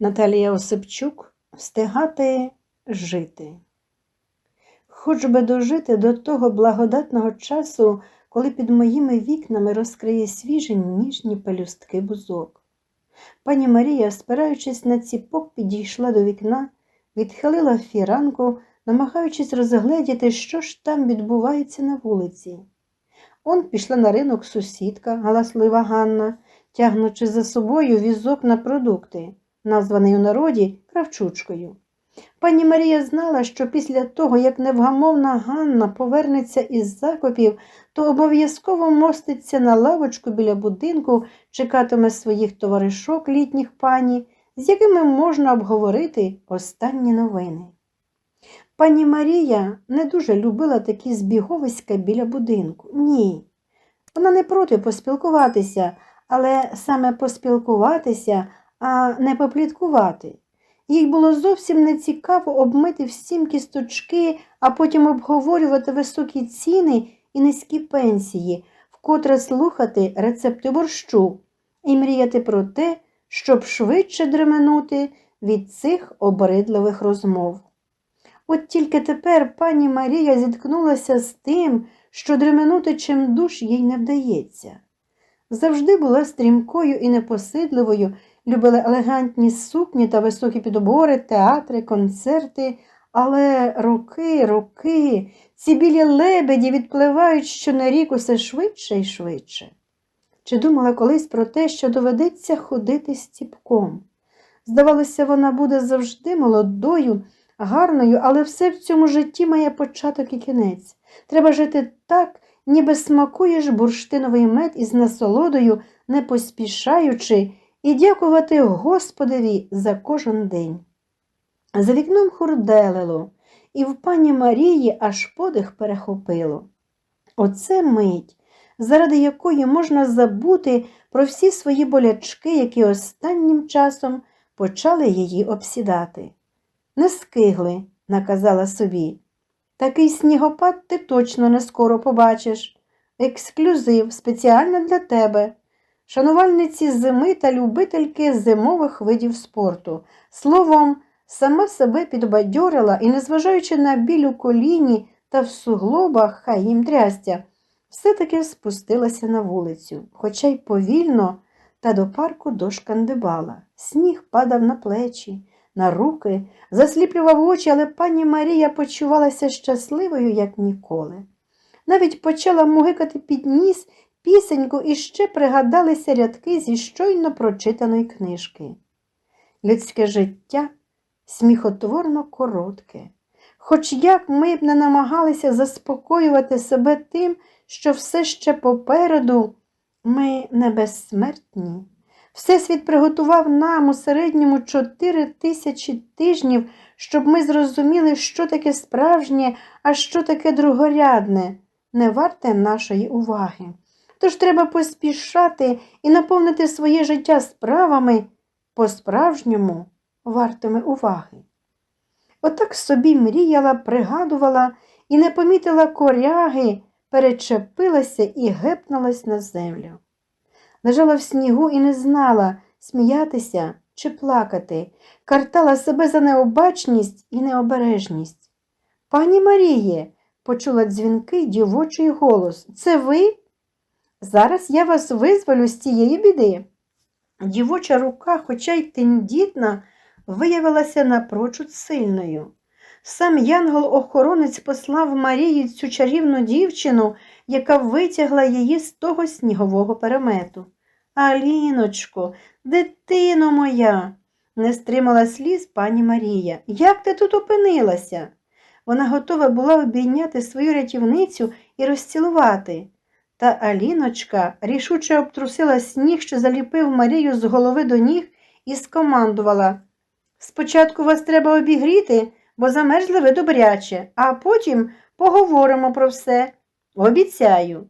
Наталія Осипчук встигати жити. Хоч би дожити до того благодатного часу, коли під моїми вікнами розкриє свіжі ніжні пелюстки бузок. Пані Марія, спираючись на ціпок, підійшла до вікна, відхилила фіранку, намагаючись розгледіти, що ж там відбувається на вулиці. Он пішла на ринок сусідка, галаслива Ганна, тягнучи за собою візок на продукти, названий у народі кравчучкою. Пані Марія знала, що після того, як невгамовна Ганна повернеться із закопів, то обов'язково моститься на лавочку біля будинку, чекатиме своїх товаришок літніх пані, з якими можна обговорити останні новини. Пані Марія не дуже любила такі збіговиська біля будинку. Ні. Вона не проти поспілкуватися, але саме поспілкуватися, а не попліткувати. Їй було зовсім не цікаво обмити всім кісточки, а потім обговорювати високі ціни і низькі пенсії, вкотре слухати рецепти борщу і мріяти про те, щоб швидше дременути від цих обридливих розмов. От тільки тепер пані Марія зіткнулася з тим, що дременути чим душ їй не вдається. Завжди була стрімкою і непосидливою, любила елегантні сукні та високі підбори, театри, концерти, але роки, роки, ці білі лебеді відпливають щонарік усе швидше і швидше. Чи думала колись про те, що доведеться ходити стіпком? Здавалося, вона буде завжди молодою, гарною, але все в цьому житті має початок і кінець. Треба жити так, ніби смакуєш бурштиновий мед із насолодою, не поспішаючи, і дякувати Господові за кожен день. За вікном хурделило, і в пані Марії аж подих перехопило. Оце мить, заради якої можна забути про всі свої болячки, які останнім часом почали її обсідати. Не скигли, наказала собі. Такий снігопад ти точно не скоро побачиш. Ексклюзив спеціально для тебе. Шанувальниці зими та любительки зимових видів спорту. Словом, сама себе підбадьорила і, незважаючи на біль у коліні та в суглобах, хай їм трястя, все-таки спустилася на вулицю, хоча й повільно, та до парку дошкандибала. Сніг падав на плечі, на руки, засліплював очі, але пані Марія почувалася щасливою, як ніколи. Навіть почала мугикати під ніс пісеньку і ще пригадалися рядки зі щойно прочитаної книжки. Людське життя сміхотворно коротке. Хоч як ми б не намагалися заспокоювати себе тим, що все ще попереду, ми не безсмертні. Всесвіт приготував нам у середньому чотири тисячі тижнів, щоб ми зрозуміли, що таке справжнє, а що таке другорядне, не варте нашої уваги. Тож треба поспішати і наповнити своє життя справами по-справжньому вартими уваги. Отак собі мріяла, пригадувала і не помітила коряги, перечепилася і гепнулась на землю. Лежала в снігу і не знала, сміятися чи плакати, картала себе за необачність і необережність. Пані Маріє, почула дзвінкий дівочий голос. Це ви? Зараз я вас визволю з цієї біди. Дівоча рука, хоча й тендітна, виявилася напрочуд сильною. Сам янгол-охоронець послав Марії цю чарівну дівчину, яка витягла її з того снігового перемету. Аліночко, дитино моя, не стримала сліз пані Марія. Як ти тут опинилася? Вона готова була обійняти свою рятівницю і розцілувати. Та Аліночка рішуче обтрусила сніг, що заліпив Марію з голови до ніг, і скомандувала Спочатку вас треба обігріти, бо замерзли ви добряче, а потім поговоримо про все. Обіцяю.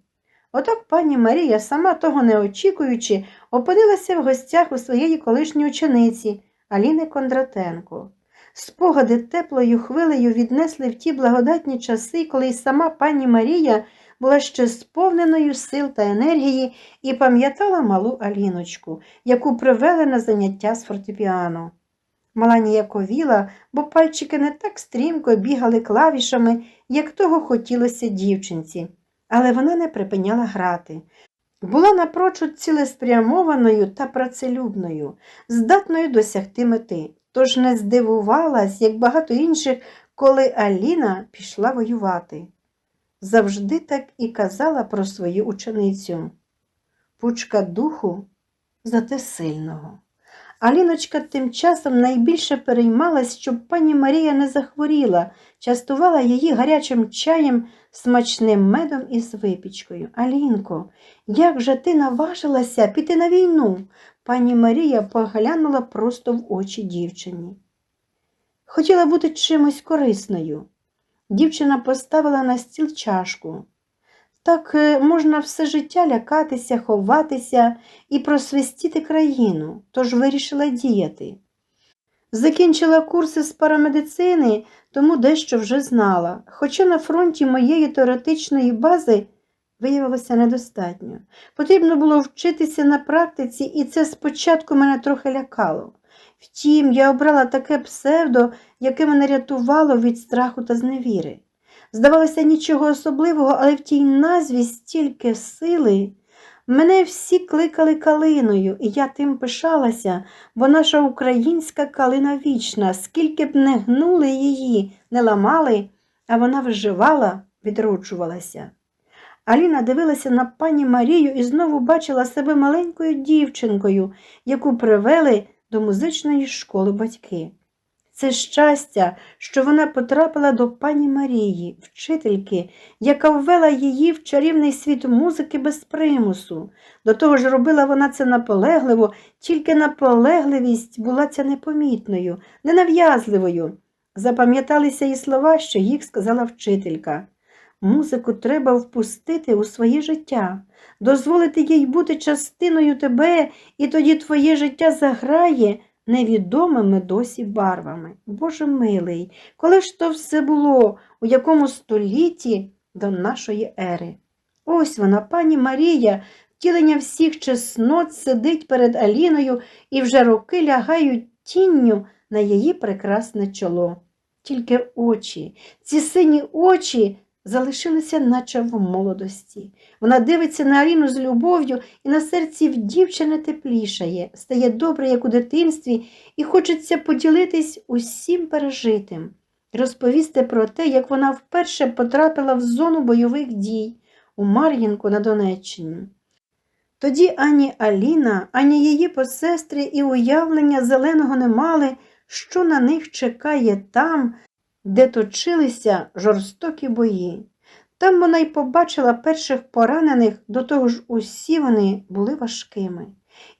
Отак пані Марія, сама того не очікуючи, опинилася в гостях у своєї колишньої учениці Аліни Кондратенко. Спогади теплою хвилею віднесли в ті благодатні часи, коли й сама пані Марія була ще сповненою сил та енергії і пам'ятала малу Аліночку, яку привели на заняття з фортепіано. Мала ніяковіла, бо пальчики не так стрімко бігали клавішами, як того хотілося дівчинці, але вона не припиняла грати. Була напрочуд цілеспрямованою та працелюбною, здатною досягти мети, тож не здивувалась, як багато інших, коли Аліна пішла воювати. Завжди так і казала про свою ученицю. Пучка духу зате сильного. Аліночка тим часом найбільше переймалась, щоб пані Марія не захворіла, частувала її гарячим чаєм, смачним медом із випічкою. Алінко, як же ти наважилася піти на війну? Пані Марія поглянула просто в очі дівчині. Хотіла бути чимось корисною. Дівчина поставила на стіл чашку. Так е, можна все життя лякатися, ховатися і просвистіти країну, тож вирішила діяти. Закінчила курси з парамедицини, тому дещо вже знала, хоча на фронті моєї теоретичної бази виявилося недостатньо. Потрібно було вчитися на практиці, і це спочатку мене трохи лякало. Втім, я обрала таке псевдо, яке мене рятувало від страху та зневіри. Здавалося, нічого особливого, але в тій назві стільки сили. Мене всі кликали калиною, і я тим пишалася, бо наша українська калина вічна, скільки б не гнули її, не ламали, а вона виживала, відроджувалася. Аліна дивилася на пані Марію і знову бачила себе маленькою дівчинкою, яку привели до музичної школи батьки. Це щастя, що вона потрапила до пані Марії, вчительки, яка ввела її в чарівний світ музики без примусу. До того ж робила вона це наполегливо, тільки наполегливість була ця непомітною, ненав'язливою. Запам'яталися і слова, що їх сказала вчителька. Музику треба впустити у своє життя, дозволити їй бути частиною тебе, і тоді твоє життя заграє невідомими досі барвами. Боже милий, коли ж то все було, у якому столітті до нашої ери? Ось вона, пані Марія, втілення всіх чеснот сидить перед Аліною і вже роки лягають тінню на її прекрасне чоло. Тільки очі, ці сині очі залишилися, наче в молодості. Вона дивиться на Аліну з любов'ю і на серці в дівчини теплішає, стає добре, як у дитинстві, і хочеться поділитись усім пережитим, розповісти про те, як вона вперше потрапила в зону бойових дій у Мар'їнку на Донеччині. Тоді ані Аліна, ані її посестри і уявлення зеленого не мали, що на них чекає там, де точилися жорстокі бої. Там вона й побачила перших поранених, до того ж усі вони були важкими.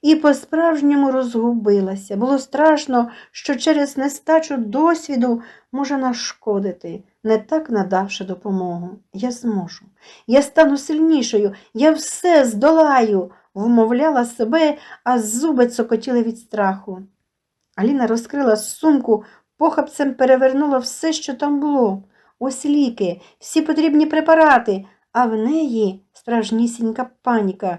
І по-справжньому розгубилася. Було страшно, що через нестачу досвіду може нашкодити, не так надавши допомогу. Я зможу, я стану сильнішою, я все здолаю, вмовляла себе, а зуби цокотіли від страху. Аліна розкрила сумку, похапцем перевернула все, що там було. Ось ліки, всі потрібні препарати, а в неї справжнісінька паніка.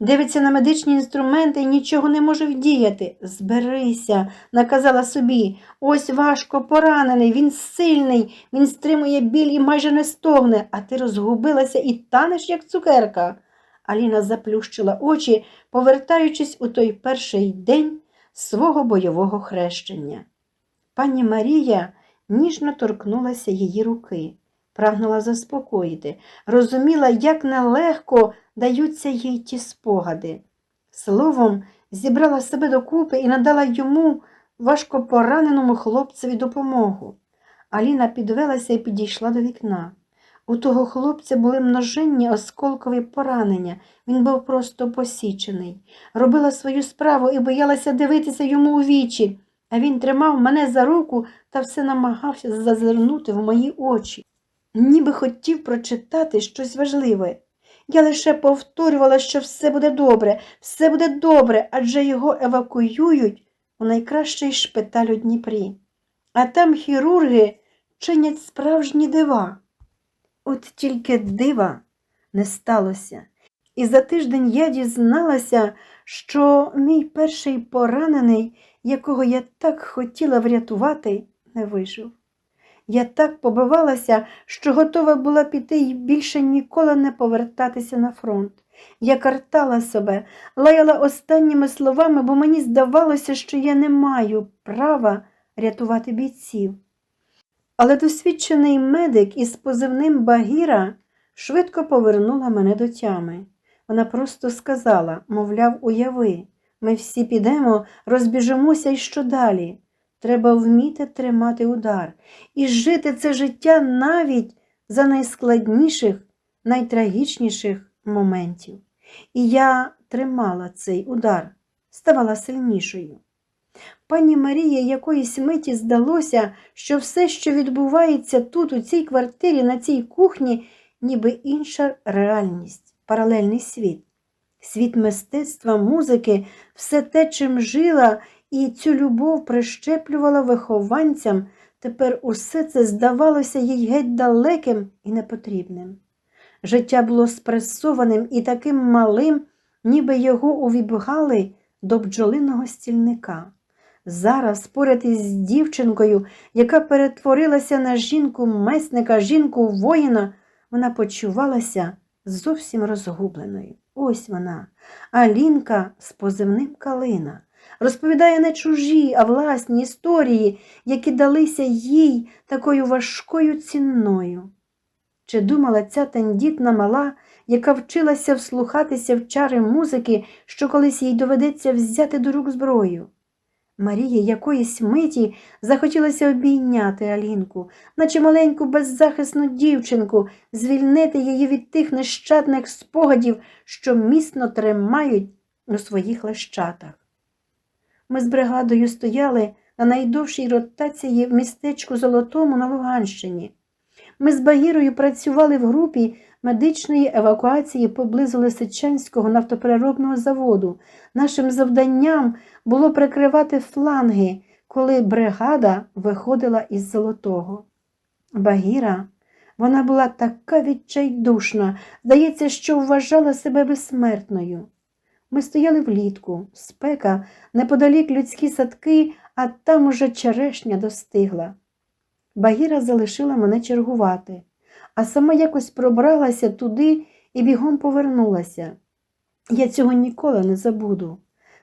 Дивиться на медичні інструменти і нічого не може вдіяти. Зберися, наказала собі. Ось важко поранений, він сильний, він стримує біль і майже не стогне, а ти розгубилася і танеш, як цукерка. Аліна заплющила очі, повертаючись у той перший день свого бойового хрещення. Пані Марія ніжно торкнулася її руки, прагнула заспокоїти, розуміла, як нелегко даються їй ті спогади. Словом, зібрала себе докупи і надала йому важко пораненому хлопцеві допомогу. Аліна підвелася і підійшла до вікна. У того хлопця були множинні осколкові поранення, він був просто посічений. Робила свою справу і боялася дивитися йому у вічі, а він тримав мене за руку та все намагався зазирнути в мої очі. Ніби хотів прочитати щось важливе. Я лише повторювала, що все буде добре, все буде добре, адже його евакуюють у найкращий шпиталь у Дніпрі. А там хірурги чинять справжні дива. От тільки дива не сталося. І за тиждень я дізналася, що мій перший поранений, якого я так хотіла врятувати, не вижив. Я так побивалася, що готова була піти і більше ніколи не повертатися на фронт. Я картала себе, лаяла останніми словами, бо мені здавалося, що я не маю права рятувати бійців. Але досвідчений медик із позивним Багіра швидко повернула мене до тями. Вона просто сказала, мовляв, уяви, ми всі підемо, розбіжимося і що далі. Треба вміти тримати удар і жити це життя навіть за найскладніших, найтрагічніших моментів. І я тримала цей удар, ставала сильнішою. Пані Марії якоїсь миті здалося, що все, що відбувається тут, у цій квартирі, на цій кухні, ніби інша реальність, паралельний світ. Світ мистецтва, музики, все те, чим жила, і цю любов прищеплювала вихованцям, тепер усе це здавалося їй геть далеким і непотрібним. Життя було спресованим і таким малим, ніби його увібгали до бджолиного стільника. Зараз, поряд із дівчинкою, яка перетворилася на жінку месника, жінку воїна, вона почувалася зовсім розгубленою. Ось вона, Алінка з позивним калина, розповідає не чужі, а власні історії, які далися їй такою важкою цінною. Чи думала ця тендітна мала, яка вчилася вслухатися в чари музики, що колись їй доведеться взяти до рук зброю? Марії якоїсь миті захотілося обійняти Алінку, наче маленьку беззахисну дівчинку, звільнити її від тих нещадних спогадів, що міцно тримають у своїх лещатах. Ми з бригадою стояли на найдовшій ротації в містечку Золотому на Луганщині. Ми з Багірою працювали в групі медичної евакуації поблизу Лисичанського нафтопереробного заводу. Нашим завданням було прикривати фланги, коли бригада виходила із Золотого. Багіра, вона була така відчайдушна, здається, що вважала себе безсмертною. Ми стояли влітку, спека, неподалік людські садки, а там уже черешня достигла. Багіра залишила мене чергувати, а сама якось пробралася туди і бігом повернулася. Я цього ніколи не забуду.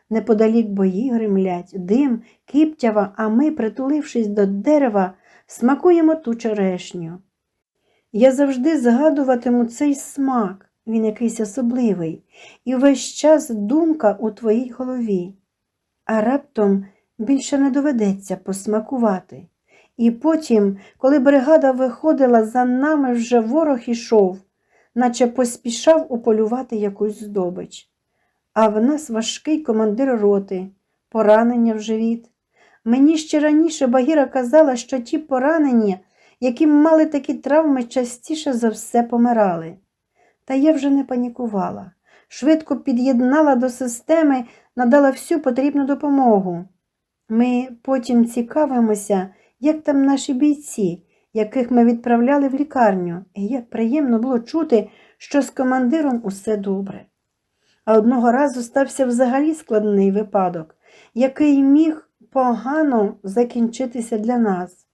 Неподалік бої гримлять, дим, киптява, а ми, притулившись до дерева, смакуємо ту черешню. Я завжди згадуватиму цей смак, він якийсь особливий, і весь час думка у твоїй голові. А раптом більше не доведеться посмакувати. І потім, коли бригада виходила, за нами вже ворог ішов, наче поспішав уполювати якусь здобич. А в нас важкий командир роти, поранення в живіт. Мені ще раніше Багіра казала, що ті поранені, які мали такі травми, частіше за все помирали. Та я вже не панікувала. Швидко під'єднала до системи, надала всю потрібну допомогу. Ми потім цікавимося, як там наші бійці, яких ми відправляли в лікарню, і як приємно було чути, що з командиром усе добре. А одного разу стався взагалі складний випадок, який міг погано закінчитися для нас.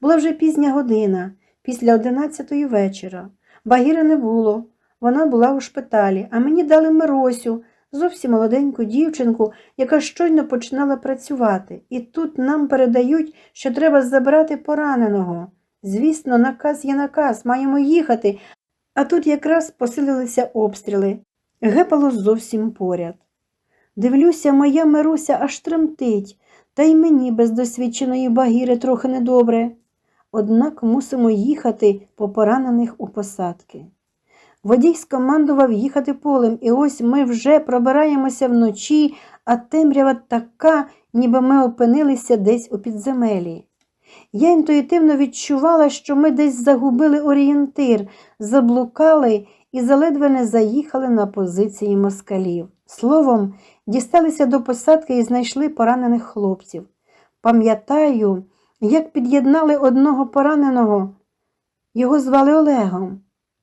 Була вже пізня година, після одинадцятої вечора. Багіри не було, вона була у шпиталі, а мені дали Миросю, зовсім молоденьку дівчинку, яка щойно починала працювати, і тут нам передають, що треба забрати пораненого. Звісно, наказ є наказ, маємо їхати, а тут якраз посилилися обстріли. Гепало зовсім поряд. Дивлюся, моя Мируся аж тремтить, та й мені без досвідченої багіри трохи недобре. Однак мусимо їхати по поранених у посадки. Водій скомандував їхати полем, і ось ми вже пробираємося вночі, а темрява така, ніби ми опинилися десь у підземелі. Я інтуїтивно відчувала, що ми десь загубили орієнтир, заблукали і заледве не заїхали на позиції москалів. Словом, дісталися до посадки і знайшли поранених хлопців. Пам'ятаю, як під'єднали одного пораненого, його звали Олегом.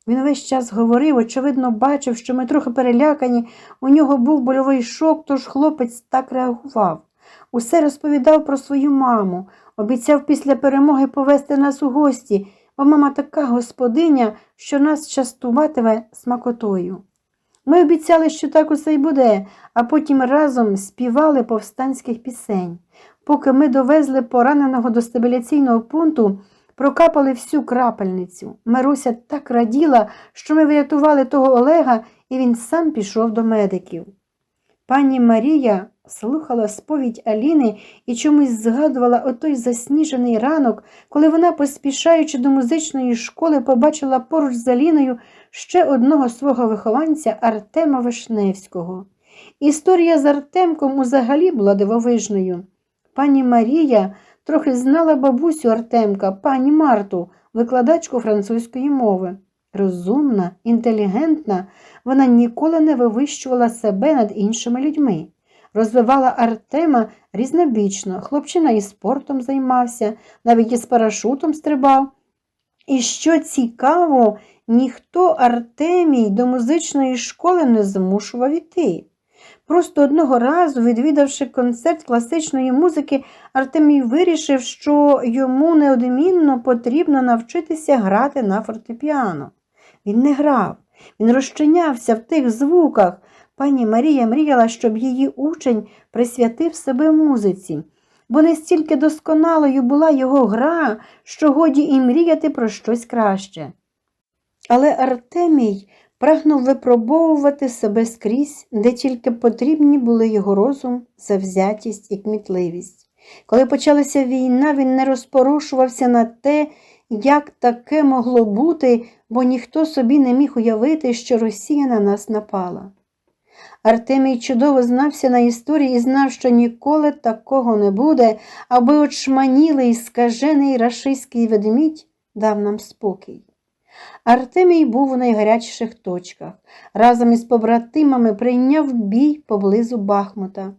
Він весь час говорив, очевидно, бачив, що ми трохи перелякані, у нього був больовий шок, тож хлопець так реагував. Усе розповідав про свою маму, обіцяв після перемоги повезти нас у гості, бо мама така господиня, що нас частуватиме смакотою. Ми обіцяли, що так усе й буде, а потім разом співали повстанських пісень. Поки ми довезли пораненого до стабіляційного пункту, прокапали всю крапельницю. Маруся так раділа, що ми врятували того Олега, і він сам пішов до медиків. Пані Марія слухала сповідь Аліни і чомусь згадувала отой засніжений ранок, коли вона, поспішаючи до музичної школи, побачила поруч з Аліною ще одного свого вихованця Артема Вишневського. Історія з Артемком узагалі була дивовижною. Пані Марія трохи знала бабусю Артемка, пані Марту, викладачку французької мови. Розумна, інтелігентна, вона ніколи не вивищувала себе над іншими людьми. Розвивала Артема різнобічно, хлопчина і спортом займався, навіть із парашутом стрибав. І що цікаво, ніхто Артемій до музичної школи не змушував іти. Просто одного разу, відвідавши концерт класичної музики, Артемій вирішив, що йому неодмінно потрібно навчитися грати на фортепіано. Він не грав, він розчинявся в тих звуках. Пані Марія мріяла, щоб її учень присвятив себе музиці, бо настільки досконалою була його гра, що годі і мріяти про щось краще. Але Артемій прагнув випробовувати себе скрізь, де тільки потрібні були його розум, завзятість і кмітливість. Коли почалася війна, він не розпорушувався на те, як таке могло бути, бо ніхто собі не міг уявити, що Росія на нас напала. Артемій чудово знався на історії і знав, що ніколи такого не буде, аби очманілий скажений рашистський ведмідь дав нам спокій. Артемій був у найгарячіших точках. Разом із побратимами прийняв бій поблизу Бахмута.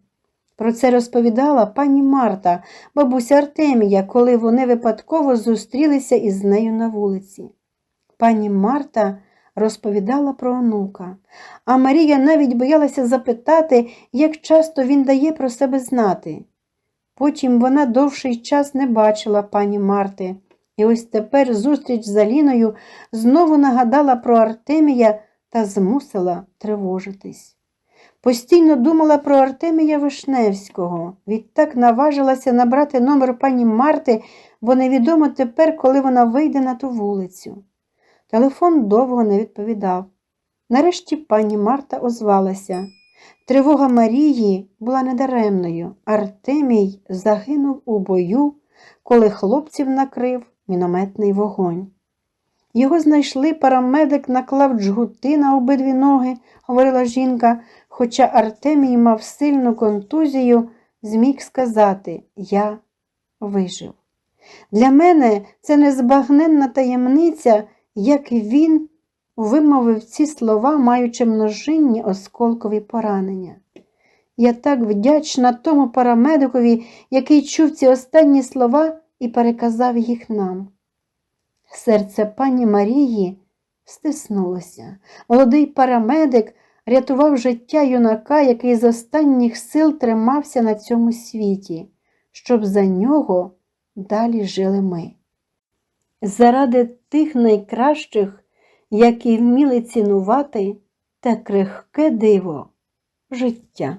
Про це розповідала пані Марта, бабуся Артемія, коли вони випадково зустрілися із нею на вулиці. Пані Марта розповідала про онука, а Марія навіть боялася запитати, як часто він дає про себе знати. Потім вона довший час не бачила пані Марти, і ось тепер зустріч з Аліною знову нагадала про Артемія та змусила тривожитись. Постійно думала про Артемія Вишневського, відтак наважилася набрати номер пані Марти, бо невідомо тепер, коли вона вийде на ту вулицю. Телефон довго не відповідав. Нарешті пані Марта озвалася. Тривога Марії була недаремною. Артемій загинув у бою, коли хлопців накрив мінометний вогонь. Його знайшли, парамедик наклав джгути на обидві ноги, говорила жінка, хоча Артемій мав сильну контузію, зміг сказати Я вижив. Для мене це незбагненна таємниця, як він вимовив ці слова, маючи множинні осколкові поранення. Я так вдячна тому парамедикові, який чув ці останні слова і переказав їх нам. Серце пані Марії стиснулося. Молодий парамедик рятував життя юнака, який з останніх сил тримався на цьому світі, щоб за нього далі жили ми. Заради тих найкращих, які вміли цінувати те крихке диво життя.